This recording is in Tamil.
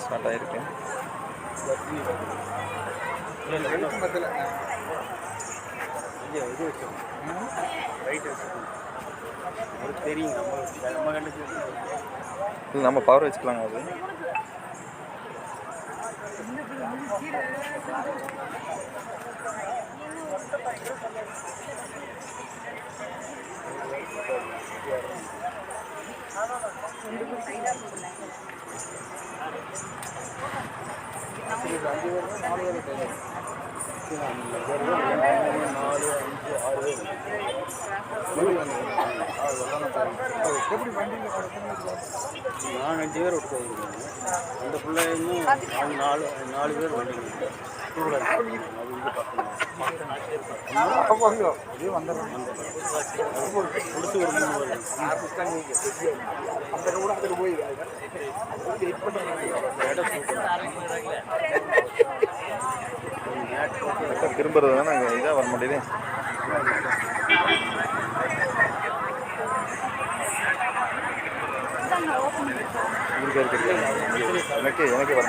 ஸ்டார்ட் ஆகிருக்கு நம்ம நம்ம பவர் வச்சுக்கலாங்க அது. நான் அஞ்சு பேர் விட்டு போயிருக்கேன் அந்த பிள்ளைங்க நாலு நாலு பேர் வண்டிங்க கூட அது இங்கே கொடுத்து ஒரு மூணு பேர் பக்கம் திரும்புறது தானே இதாக வர முடியுது. இருக்கு இருக்கு. எனக்கு எனக்கு வர